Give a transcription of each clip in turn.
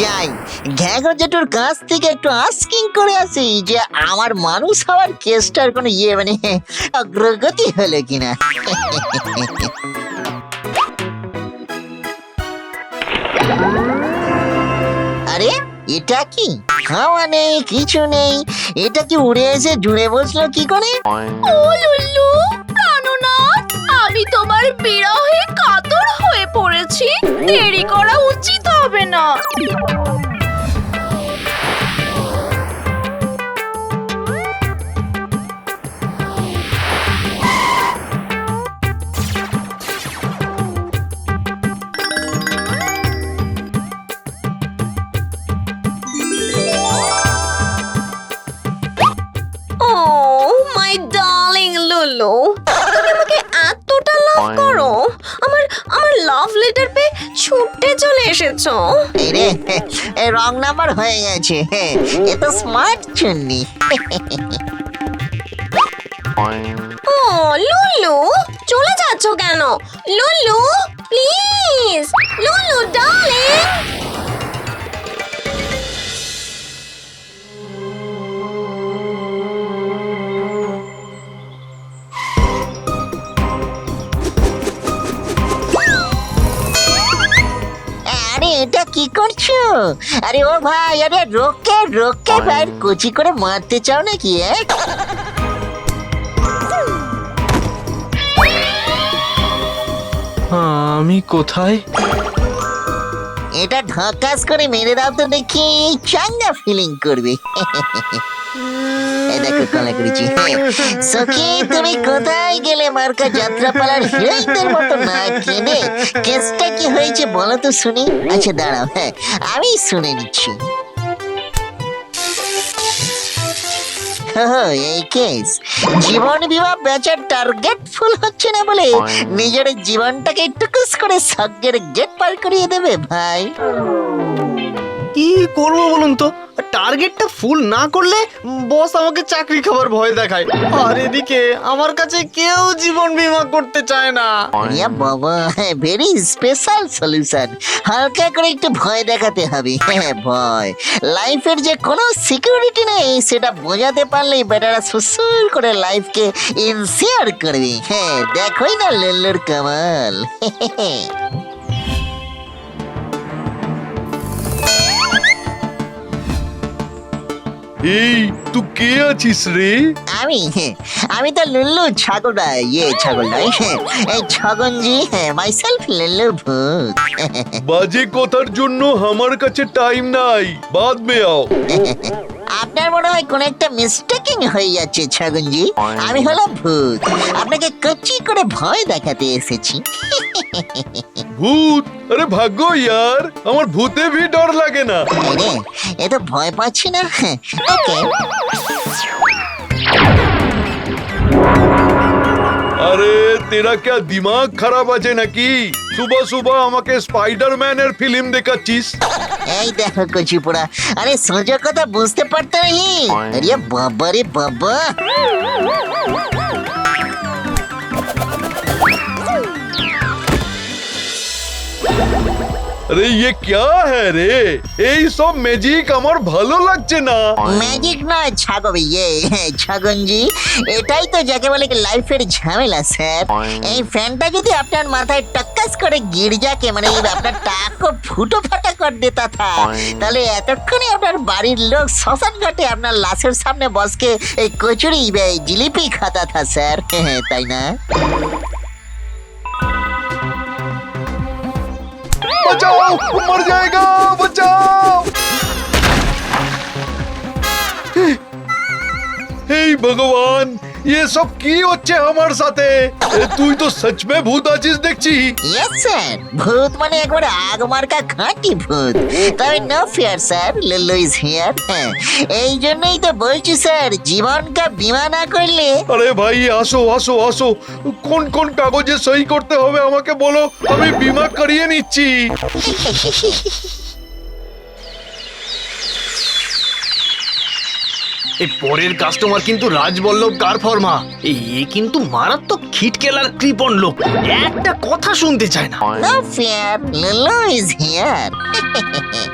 যাই। ঘ্যাগর জেঠুর কাছ থেকে একটু আস্কিং করে আসি যে, আমার মানুষ হওয়ার কেসটার কোনো ইয়ে মানে অগ্রগতি হলো কিনা? আরে, এটা কি? খাওয়া নেই, কিছু নেই। এটা কি উড়ে এসে জুড়ে বসল কি করে? ও লুল্লু প্রাণনাথ আমি তোমার বিরহে পড়েছি দেরি করা উচিত হবে না। লাভ লেটার পেয়ে ছুটে চলে এসেছ? রে রং নাম্বার হয়ে গেছে। এ তো স্মার্ট চুন্নি ও লুলু চলে যাচ্ছ কেন? লুলু প্লিজ লুলু ডার্লিং করছ আরে ও ভাই আরে রোকে রোকে ভাই কুচি করে মারতে চাও নাকি এক আমি কোথায়? এটা ঢাকাস করে মেরে দাও তো দেখি চাঙ্গা ফিলিং করবে। দেখো কলা করেছি সখি, তুমি কোথায় গেলে মার্কা যাত্রাপালার হিরোইনদের মতো না কেনে কেসটা কি হয়েছে বলো তো শুনি। আচ্ছা দাঁড়াও হ্যাঁ আমি শুনে নিচ্ছি। এই কেস। জীবন বিমা বেচার টার্গেট ফুল হচ্ছে না বলে নিজের জীবনটাকে টুকুস করে স্বর্গের গেট পার করিয়ে দেবে, ভাই। কি করব বলুন তো? টার্গেটটা ফুল না করলে বস আমাকে চাকরি খাবার ভয় দেখায়। আর এদিকে আমার কাছে কেউ জীবন বীমা করতে চায় না। ইয়া বাবা ভেরি স্পেশাল সলিউশন হালকা করে একটু ভয় দেখাতে হবে। হ্যাঁ ভয়। লাইফের যে কোনো সিকিউরিটি নেই, সেটা বোঝাতে পারলেই বেটারা সুসুর করে লাইফকে ইনসিওর করবে। হ্যাঁ দেখোই না লল্লুর কামাল। এই তুই কে আছিস রে? আমি? আমি তো লুল্লু ছাগলটা ইয়ে ছাগল নয়। এই ছগনজি মাই সেলফ লুল্লু ভূত। বাজে কথার জন্য আমার কাছে টাইম নাই। বাদ মে আও আপনার মনে হয় কোন একটা মিস্টেকিং হয়ে যাচ্ছে ছাগুনজি আমি হলো ভূত। আপনাকে কচি করে ভয় দেখাতে এসেছি। ভূত? আরে ভাগ্য ইয়ার আমার ভূতে ভি ডর লাগে না। আরে এ তো ভয় পাচ্ছি না। ওকে। তেরা क्या দিমাগ খারাপ আছে নাকি সুবহ সুবহ আমাকে স্পাইডারম্যানের ফিল্ম দেখাচ্ছিস এই দেখো কচি পোড়া আরে সোজা কথা বুঝতে পারতে নাহি আরে বাবা রে বাবা। আরে ইয়ে কিয়া হ্যায় রে? এই সব ম্যাজিক আমার ভালো লাগছে না। ম্যাজিক না ছাগল ইয়ে হ্যাঁ, ছাগনজি এটাই তো যাকে বলে কি লাইফের ঝামেলা, স্যার। এই ফ্যানটা যদি আপনার মাথায় টক্কাস করে গির্জাকে মানে আপনার টাকো ফুটো ফাটা কর দেতা থা তাহলে এতক্ষণে আপনার বাড়ির লোক শ্মশান ঘাটে আপনার লাশের সামনে বসকে এই কচুরি জিলিপি খাতা থা স্যার হ্যাঁ, হ্যাঁ, তাই না? बचाओ मर जाएगा बचाओ। हे भगवान ये সব কি হচ্ছে আমার সাথে তুই তো সচ মে ভূত আছিস দেখছি ইয়েস স্যার ভূত মানে একবার আগমার্কা খাঁটি ভূত তবে no fear sir Lulu is here এই জন্যই তো বলছি স্যার জীবন কা বিমা না করলে আরে ভাই আসো আসো আসো কোন কোন কাগজে সই করতে হবে আমাকে বলো আমি বিমা করিয়ে নিচ্ছি এই পরের কাস্টমার কিন্তু রাজবল্লভ কার ফর্মা। এ কিন্তু মারাত্মক খিটকেলার কৃপণ লোক। একটা কথা শুনতে চায় না।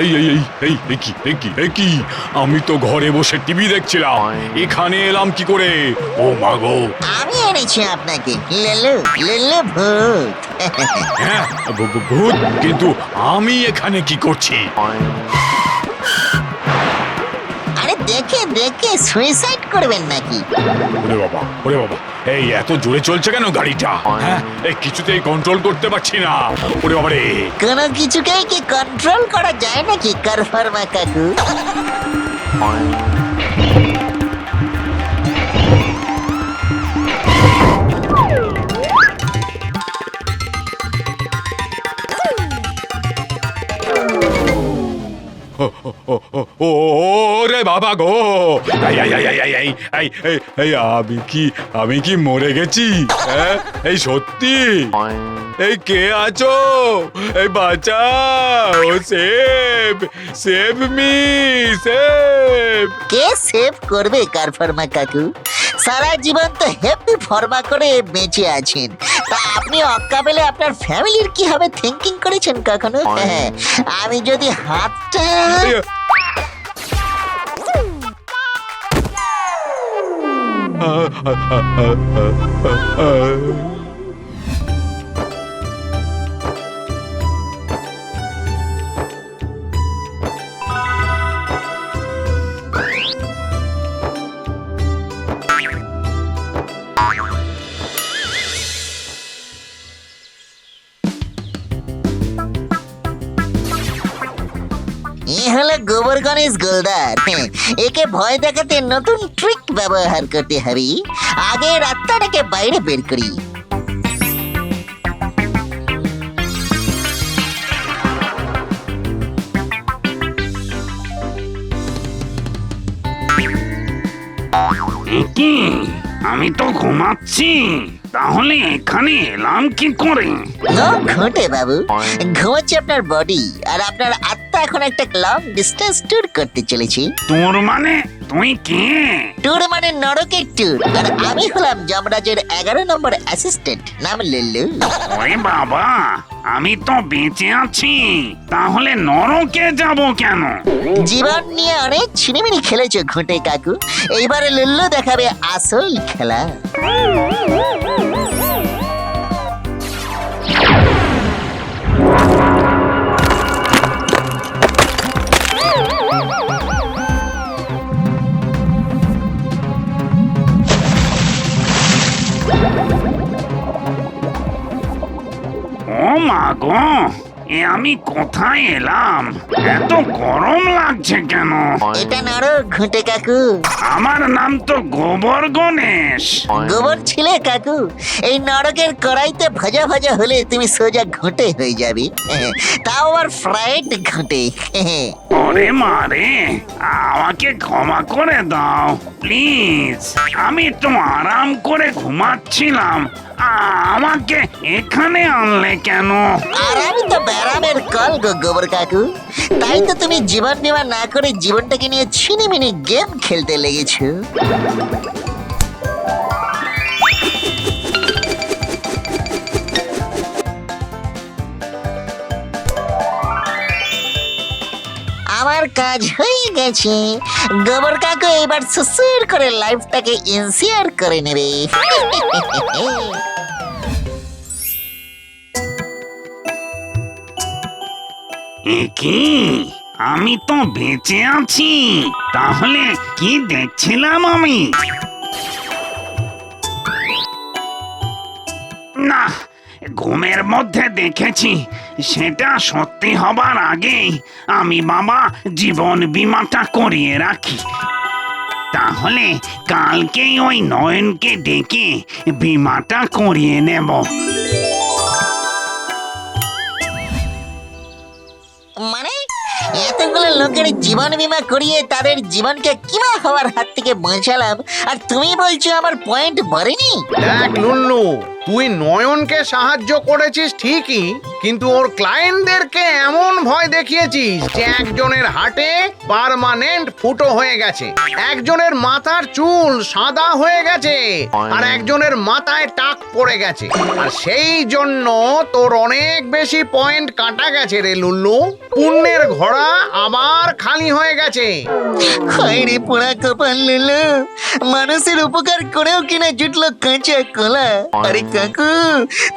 এই এই এই এই আমি তো ঘরে বসে টিভি দেখছিলাম। এখানে এলাম কি করে? ও মা গো। আমি এনেছি আপনাকে। লেলু লেলু ভূত। হ্যাঁ ভূত। কিন্তু আমি এখানে কি করছি? দেখে দেখে সুইসাইড করবেন নাকি? ওরে বাবা ওরে বাবা এই এত জোরে চলছে কেন গাড়িটা? হ্যাঁ এই কিছুতেই কন্ট্রোল করতে পারছি না। ওরে বাবা রে কোনো কিছুকেই কি কন্ট্রোল করা যায় নাকি কারফার্মা কাকু? ওরে বাবা গো! আমি কি আমি কি মরে গেছি? হ্যাঁ? এই সত্যি? এই কে আছো? এই বাঁচাও, সেভ সেভ মি, সেভ! কে সেভ করবে কার ফার্মা কাকু? সারা জীবন তো হেপি ফর্মা করে বেঁচে আছেন। তা আপনি অকাবেলে আপনার ফ্যামিলির কি হবে থিঙ্কিং করেছেন কখনো? হ্যাঁ আমি যদি হাতটা এ গণেশ গোলদার। হ্যাঁ, একে ভয় দেখাতে নতুন ট্রিক ব্যবহার করতে হবে। আগে রাত্তাটাকে বাইরে বের করি। আমি তো ঘুমাচ্ছি। তাহলে এখানে এলাম কি করে? নো ঘটে বাবু। ঘুমাচ্ছে আপনার বডি আর আপনার আত্মা এখন একটা লং ডিস্টেন্স ট্যুর করতে চলেছি। তোর মানে তুই কে? ট্যুর মানে নরকের ট্যুর আর আমি হলাম যমরাজের এগারো নম্বর অ্যাসিস্ট্যান্ট নাম লিল্লু। ওরে বাবা আমি তো বেঁচে আছি তাহলে নরকে যাব কেন? জীবন নিয়ে অনেক ছিনিমিনি খেলেছো ঘুঁটে কাকু। এইবারে লিল্লু দেখাবে আসল খেলা। ও মা গো এ আমি কোথায় এলাম? এত গরম লাগছে কেন? এটা নরক ঘুঁটে কাকু। আমার নাম তো গোবর গণেশ। গোবর ছিলে কাকু। এই নরকের কড়াইতে ভাজা ভাজা হলে তুমি সোজা ঘুঁটে হয়ে যাবে। তাও আবার ফ্রাইড ঘুঁটে। ওরে মারে আমাকে ক্ষমা করে দাও প্লিজ আমি একটু আরাম করে ঘুমাচ্ছিলাম। আমাকে এখানে আনলে কেন? আর আমি তো ব্যারামের কল গো গোবর কাকু। তাই তো তুমি জীবন বিমা না করে জীবনটাকে নিয়ে ছিনিমিনি গেম খেলতে লেগেছো। আমার কাজ হয়ে গেছে। গোবর কাকু, এবার সুসুর করে লাইফটাকে ইনসিয়ার করে নেবে। কি? আমি তো বেঁচে আছি। তাহলে কি দেখছিলাম আমি? না, ঘুমের মধ্যে দেখেছি। সেটা সত্যি হবার আগেই আমি বাবা জীবন বীমাটা করিয়ে রাখি। তাহলে কালকেই ওই নয়নকে ডেকে বিমাটা করিয়ে নেব। লোকের জীবন বিমা করিয়ে তাদের জীবনকে কিমা হওয়ার হাত থেকে বাঁচালাম? আর তুমি বলছো আমার পয়েন্ট ভরেনি দেখ, নুন্নু, তুই নয়নকে সাহায্য করেছিস ঠিকই কিন্তু ওর ক্লায়েন্টদেরকে এমন ভয় দেখিয়েছিস যে একজনের হাটে পার্মানেন্ট ফুটো হয়ে গেছে। একজনের মাথার চুল সাদা হয়ে গেছে আর একজনের মাথায় টাক পড়ে গেছে। আর সেই জন্য তোর অনেক বেশি পয়েন্ট কাটা গেছে রে লুল্লু। পুণ্যের ঘোড়া আবার খালি হয়ে গেছে। হায় রে পোড়া কপাল লুলু মানুষের উপকার করেও কিনা জুটলো কাঁচা কলা। আরে কাকু,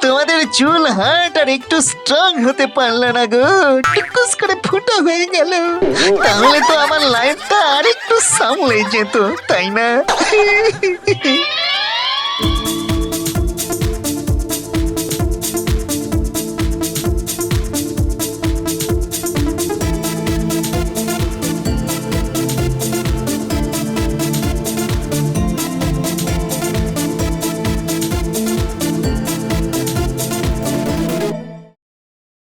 তোমাদের চুল হাট আর একটু স্ট্রং হতে পারল না গো। টুকুস করে ফুটো হয়ে গেল। তাহলে তো আমার লাইফটা আরেকটু সামলে যেত তাই না?